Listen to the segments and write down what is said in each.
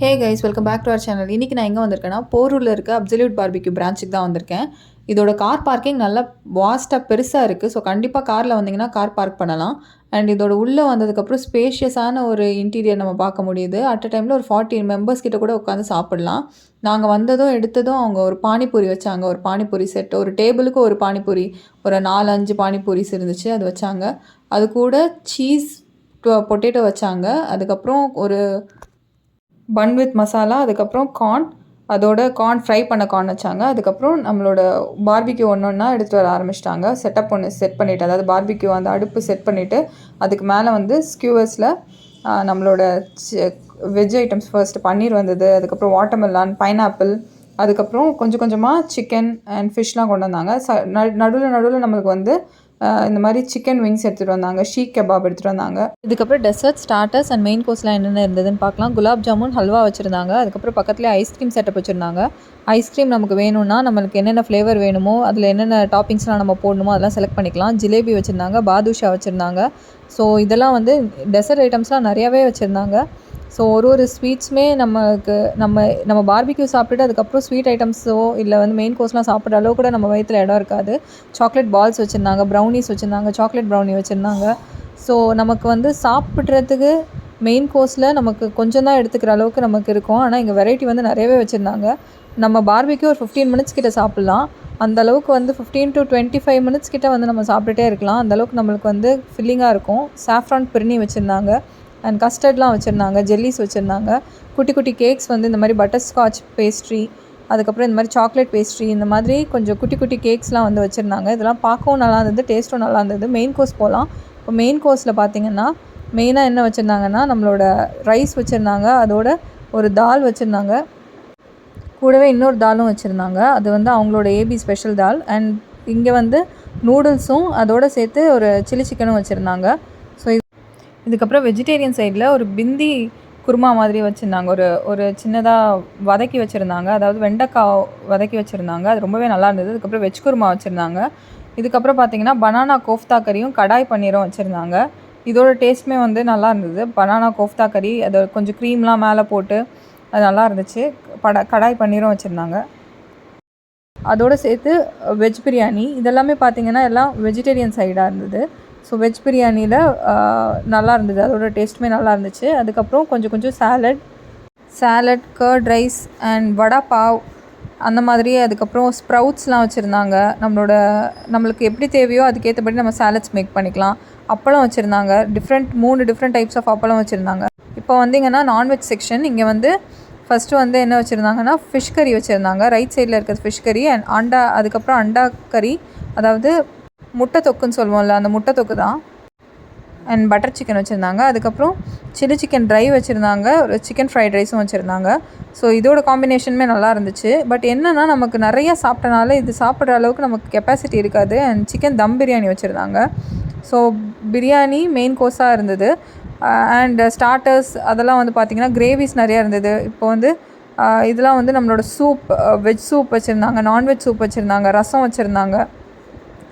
Hey guys welcome back to our channel இன்றைக்கி நான் எங்கே வந்திருக்கேன்னா போரூரில் இருக்க அப்சல்யூட் பார்பிக்யூ பிரான்ச்சுக்கு தான் வந்திருக்கேன். இதோட கார் பார்க்கிங் நல்லா வாஸ்ட்டாக பெருசாக இருக்குது ஸோ கண்டிப்பாக காரில் வந்தீங்கன்னா கார் பார்க் பண்ணலாம். அண்ட் இதோட உள்ளே வந்ததுக்கப்புறம் ஸ்பேஷியஸான ஒரு இன்டீரியர் நம்ம பார்க்க முடியுது. அட் அ டைமில் ஒரு ஃபார்ட்டி மெம்பர்ஸ் கிட்ட கூட உட்காந்து சாப்பிடலாம். நாங்கள் வந்ததும் எடுத்ததும் அவங்க ஒரு பானிபூரி வச்சாங்க. ஒரு பானிபூரி செட் ஒரு டேபிளுக்கு ஒரு பானிபூரி ஒரு நாலு அஞ்சு பானிபூரிஸ் இருந்துச்சு அது வச்சாங்க. அது கூட சீஸ் பொட்டேட்டோ வச்சாங்க. அதுக்கப்புறம் ஒரு பன் வித் மசாலா அதுக்கப்புறம் கார்ன் அதோட கார்ன் ஃப்ரை பண்ண கார்ன் வச்சாங்க. அதுக்கப்புறம் நம்மளோட பார்பிக்யூ ஒன்று ஒன்றா எடுத்துகிட்டு வர ஆரம்பிச்சிட்டாங்க. செட்டப் ஒன்று செட் பண்ணிவிட்டு அதாவது பார்பிக்யூ அந்த அடுப்பு செட் பண்ணிவிட்டு அதுக்கு மேலே வந்து ஸ்கியூவர்ஸில் நம்மளோட வெஜ் ஐட்டம்ஸ் ஃபர்ஸ்ட் பன்னீர் வந்தது. அதுக்கப்புறம் வாட்டர்மெலான் பைனாப்பிள் அதுக்கப்புறம் கொஞ்சம் கொஞ்சமாக சிக்கன் அண்ட் ஃபிஷ்லாம் கொண்டு வந்தாங்க. ச நடுவில் நடுவில் நம்மளுக்கு வந்து இந்த மாதிரி சிக்கன் விங்ஸ் எடுத்துகிட்டு வந்தாங்க. ஷீக் கபாப் எடுத்துகிட்டு வந்தாங்க. இதுக்கப்புறம் டெசர்ட் ஸ்டார்டர்ஸ் அண்ட் மெயின் கோர்ஸ்லாம் என்னென்ன இருந்ததுன்னு பார்க்கலாம். குலாப் ஜாமுன் ஹல்வா வச்சுருந்தாங்க. அதுக்கப்புறம் பக்கத்துலேயே ஐஸ்கிரீம் செட்டப் வச்சுருந்தாங்க. ஐஸ்கிரீம் நமக்கு வேணும்னா நம்மளுக்கு என்னென்ன ஃப்ளேவர் வேணுமோ அதில் என்னென்ன டாப்பிங்ஸ்லாம் நம்ம போடணுமோ அதெல்லாம் செலக்ட் பண்ணிக்கலாம். ஜிலேபி வச்சுருந்தாங்க பாதுஷா வச்சுருந்தாங்க. ஸோ இதெல்லாம் வந்து டெசர்ட் ஐட்டம்ஸ்லாம் நிறையாவே வச்சுருந்தாங்க. ஸோ ஒரு ஒரு ஸ்வீட்ஸுமே நமக்கு நம்ம நம்ம பார்பிக்யூ சாப்பிட்டுட்டு அதுக்கப்புறம் ஸ்வீட் ஐட்டம்ஸோ இல்லை வந்து மெயின் கோர்ஸ்லாம் சாப்பிட்ற அளவு கூட நம்ம வயிற்றில் இடம் இருக்காது. சாக்லேட் பால்ஸ் வச்சுருந்தாங்க ப்ரௌனிஸ் வச்சுருந்தாங்க சாக்லேட் ப்ரௌனி வச்சுருந்தாங்க. ஸோ நமக்கு வந்து சாப்பிட்றதுக்கு மெயின் கோர்ஸில் நமக்கு கொஞ்சம் தான் எடுத்துக்கிற அளவுக்கு நமக்கு இருக்கும். ஆனால் இங்கே வெரைட்டி வந்து நிறையவே வச்சுருந்தாங்க. நம்ம பார்பிக்யூ ஒரு ஃபிஃப்டீன் மினிட்ஸ் கிட்ட சாப்பிட்லாம். அந்த அளவுக்கு வந்து fifteen to twenty five minutes கிட்ட வந்து நம்ம சாப்பிட்டுட்டே இருக்கலாம். அந்த அளவுக்கு நம்மளுக்கு வந்து ஃபில்லிங்காக இருக்கும். சாஃப்ரான் பிரினி வச்சுருந்தாங்க. அண்ட் கஸ்டர்ட்லாம் வச்சுருந்தாங்க ஜெல்லிஸ் வச்சுருந்தாங்க. குட்டி குட்டி கேக்ஸ் வந்து இந்த மாதிரி பட்டர் ஸ்காட்ச் பேஸ்ட்ரி அதுக்கப்புறம் இந்த மாதிரி சாக்லேட் பேஸ்ட்ரி இந்த மாதிரி கொஞ்சம் குட்டி குட்டி கேக்ஸ்லாம் வந்து வச்சுருந்தாங்க. இதெல்லாம் பார்க்கவும் நல்லா இருந்தது டேஸ்ட்டும் நல்லா இருந்தது. மெயின் கோர்ஸ் போகலாம். இப்போ மெயின் கோர்ஸில் பார்த்தீங்கன்னா மெயினாக என்ன வச்சுருந்தாங்கன்னா நம்மளோட ரைஸ் வச்சுருந்தாங்க. அதோட ஒரு தால் வச்சுருந்தாங்க. கூடவே இன்னொரு தாலும் வச்சுருந்தாங்க. அது வந்து அவங்களோட ஏபி ஸ்பெஷல் தால் அண்ட் இங்கே வந்து நூடுல்ஸும் அதோட சேர்த்து ஒரு சில்லி சிக்கனும் வச்சுருந்தாங்க. இதுக்கப்புறம் வெஜிடேரியன் சைடில் ஒரு பிந்தி குருமா மாதிரி வச்சுருந்தாங்க. ஒரு ஒரு சின்னதாக வதக்கி வச்சுருந்தாங்க. அதாவது வெண்டைக்காய் வதக்கி வச்சுருந்தாங்க. அது ரொம்பவே நல்லா இருந்தது. அதுக்கப்புறம் வெஜ் குருமா வச்சுருந்தாங்க. இதுக்கப்புறம் பார்த்தீங்கன்னா பனானா கோஃப்தா கறியும் கடாய் பன்னீரும் வச்சுருந்தாங்க. இதோட டேஸ்ட்டுமே வந்து நல்லா இருந்தது. பனானா கோஃப்தா கறி அதை கொஞ்சம் க்ரீம்லாம் மேலே போட்டு அது நல்லா இருந்துச்சு. பட கடாய் பன்னீரும் வச்சுருந்தாங்க. அதோடு சேர்த்து வெஜ் பிரியாணி. இதெல்லாமே பார்த்தீங்கன்னா எல்லாம் வெஜிடேரியன் சைடாக இருந்தது. ஸோ வெஜ் பிரியாணியில் நல்லா இருந்தது அதோட டேஸ்ட்டுமே நல்லா இருந்துச்சு அதுக்கப்புறம் கொஞ்சம் கொஞ்சம் salad salad curd rice and vada pav. அந்த மாதிரி அதுக்கப்புறம் ஸ்ப்ரவுட்ஸ்லாம் வச்சுருந்தாங்க. நம்மளோட நம்மளுக்கு எப்படி தேவையோ அதுக்கேற்றபடி நம்ம சாலட்ஸ் மேக் பண்ணிக்கலாம். அப்பளம் வச்சுருந்தாங்க. டிஃப்ரெண்ட் மூணு டிஃப்ரெண்ட் டைப்ஸ் ஆஃப் அப்பளம் வச்சுருந்தாங்க. இப்போ வந்தீங்கன்னா நான்வெஜ் செக்ஷன் இங்கே வந்து ஃபஸ்ட்டு வந்து என்ன வச்சுருந்தாங்கன்னா ஃபிஷ் கறி வச்சுருந்தாங்க. ரைட் சைடில் இருக்கிறது ஃபிஷ் கறி அண்ட் அண்டா அதுக்கப்புறம் அண்டா கறி அதாவது முட்டை தொக்குன்னு சொல்லுவோம்ல அந்த முட்டை தொக்கு தான். அண்ட் பட்டர் சிக்கன் வச்சுருந்தாங்க. அதுக்கப்புறம் சில்லி சிக்கன் ட்ரை வச்சுருந்தாங்க. ஒரு சிக்கன் ஃப்ரைட் ரைஸும் வச்சுருந்தாங்க. ஸோ இதோட காம்பினேஷனுமே நல்லா இருந்துச்சு. பட் என்னென்னா நமக்கு நிறையா சாப்பிட்டனால இது சாப்பிட்ற அளவுக்கு நமக்கு கெப்பாசிட்டி இருக்காது. அண்ட் சிக்கன் தம் பிரியாணி வச்சுருந்தாங்க. ஸோ பிரியாணி மெயின் கோர்ஸாக இருந்தது. அண்ட் ஸ்டார்டர்ஸ் அதெல்லாம் வந்து பார்த்திங்கன்னா கிரேவிஸ் நிறையா இருந்தது. இப்போ வந்து இதெல்லாம் வந்து நம்மளோட சூப் வெஜ் சூப் வச்சுருந்தாங்க. நான்வெஜ் சூப் வச்சுருந்தாங்க. ரசம் வச்சுருந்தாங்க.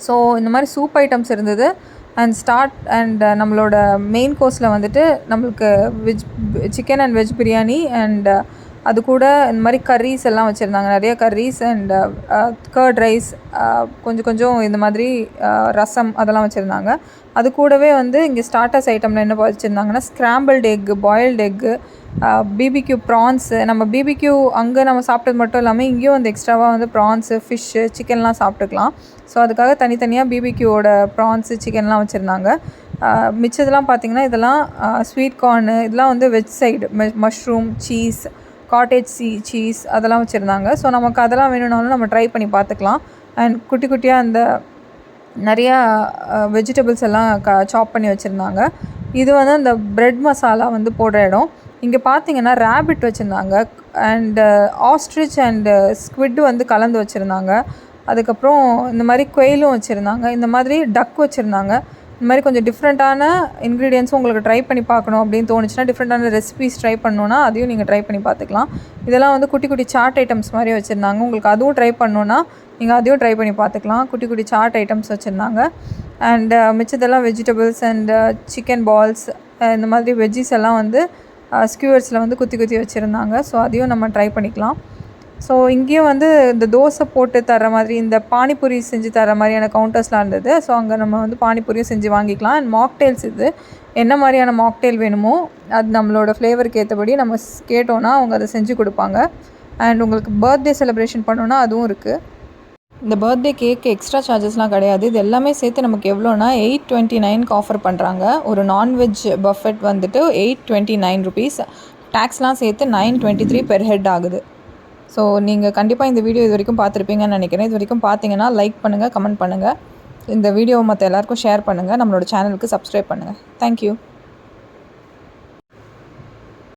ஸோ இந்த மாதிரி சூப் ஐட்டம்ஸ் இருந்தது. அண்ட் ஸ்டார்ட் அண்ட் நம்மளோட மெயின் கோர்ஸில் வந்துட்டு நம்மளுக்கு veg chicken and veg biryani and அது கூட இந்த மாதிரி கர்ரீஸ் எல்லாம் வச்சுருந்தாங்க. நிறைய கர்ரீஸ் அண்ட் கர்ட் ரைஸ் கொஞ்சம் கொஞ்சம் இந்த மாதிரி uh, ரசம் அதெல்லாம் வச்சுருந்தாங்க. அது கூடவே வந்து இங்கே ஸ்டார்டர்ஸ் ஐட்டமில் என்ன வச்சுருந்தாங்கன்னா scrambled egg boiled egg BBQ prawns நம்ம பிபிக்யூ அங்கே நம்ம சாப்பிட்டது மட்டும் இல்லாமல் இங்கேயும் வந்து எக்ஸ்ட்ராவாக வந்து ப்ரான்ஸு ஃபிஷ்ஷு சிக்கன்லாம் சாப்பிட்டுக்கலாம். ஸோ அதுக்காக தனித்தனியாக பிபிக்யூவோட ப்ரான்ஸு சிக்கன்லாம் வச்சுருந்தாங்க. Uh, மிச்சதெல்லாம் பார்த்திங்கன்னா இதெல்லாம் uh, ஸ்வீட் கார்னு இதெல்லாம் வந்து veg side mushroom cheese cottage சீ சீஸ் அதெல்லாம் வச்சுருந்தாங்க. ஸோ நமக்கு அதெல்லாம் வேணும்னாலும் நம்ம ட்ரை பண்ணி பார்த்துக்கலாம் அண்ட் குட்டி குட்டியாக அந்த நிறையா வெஜிடபிள்ஸ் எல்லாம் க சாப் பண்ணி வச்சுருந்தாங்க. இது வந்து அந்த ப்ரெட் மசாலா வந்து போடுற இடம். இங்கே பார்த்தீங்கன்னா ரேபிட் வச்சுருந்தாங்க. அண்டு ஆஸ்ட்ரிச் அண்டு ஸ்குவிட் வந்து கலந்து வச்சுருந்தாங்க. அதுக்கப்புறம் இந்த மாதிரி குயிலும் வச்சுருந்தாங்க. இந்த மாதிரி டக் வச்சுருந்தாங்க. இந்த மாதிரி கொஞ்சம் டிஃப்ரெண்ட்டான இன்க்ரீடியன்ஸும் உங்களுக்கு ட்ரை பண்ணி பார்க்கணும் அப்படின்னு தோணுச்சுன்னா டிஃப்ரெண்ட்டான ரெசிபிஸ் ட்ரை பண்ணணுன்னா அதையும் நீங்கள் ட்ரை பண்ணி பார்த்துக்கலாம். இதெல்லாம் வந்து குட்டி குட்டி சாட் ஐட்டம்ஸ் மாதிரி வச்சுருந்தாங்க. உங்களுக்கு அதுவும் ட்ரை பண்ணணுன்னா நீங்கள் அதையும் ட்ரை பண்ணி பார்த்துக்கலாம். குட்டி குட்டி சாட் ஐட்டம்ஸ் வச்சுருந்தாங்க. அண்ட் uh, மிச்சதெல்லாம் வெஜிடபிள்ஸ் அண்ட் சிக்கன் பால்ஸ் இந்த மாதிரி வெஜ்ஜிஸ் எல்லாம் வந்து uh, ஸ்கியூவர்ஸில் வந்து குத்தி குத்தி வச்சுருந்தாங்க. ஸோ அதையும் நம்ம ட்ரை பண்ணிக்கலாம். ஸோ இங்கேயும் வந்து இந்த தோசை போட்டு தர மாதிரி இந்த பானிபூரி செஞ்சு தர மாதிரியான கவுண்டர்ஸ்லாம் இருந்தது. ஸோ அங்கே நம்ம வந்து பானிபூரியும் செஞ்சு வாங்கிக்கலாம். அண்ட் மாக்டெயில்ஸ் இது. என்ன மாதிரியான மாக்டெயில் வேணுமோ அது நம்மளோட ஃப்ளேவருக்கு ஏற்றபடி நம்ம ஸ் கேட்டோன்னா அவங்க அதை செஞ்சு கொடுப்பாங்க. அண்ட் உங்களுக்கு பர்த்டே செலிப்ரேஷன் பண்ணோன்னா அதுவும் இருக்குது இந்த பர்த்டே கேக்கு எக்ஸ்ட்ரா சார்ஜஸ்லாம் கிடையாது. இது எல்லாமே சேர்த்து நமக்கு எவ்வளோனா எயிட் டுவெண்ட்டி நைனுக்கு ஆஃபர் பண்ணுறாங்க ஒரு நான்வெஜ் பஃபெட் வந்துட்டு எயிட் டுவெண்ட்டி நைன் ருபீஸ் டேக்ஸ்லாம் சேர்த்து nine twenty three per head ஆகுது. ஸோ நீங்கள் கண்டிப்பாக இந்த வீடியோ இது வரைக்கும் பார்த்துருப்பீங்கன்னு நினைக்கிறேன். இது வரைக்கும் பார்த்தீங்கன்னா லைக் பண்ணுங்கள் கமெண்ட் பண்ணுங்கள் இந்த வீடியோ மற்ற எல்லாருக்கும் ஷேர் பண்ணுங்கள் நம்மளோட சேனலுக்கு சப்ஸ்கிரைப் பண்ணுங்கள் தேங்க்யூ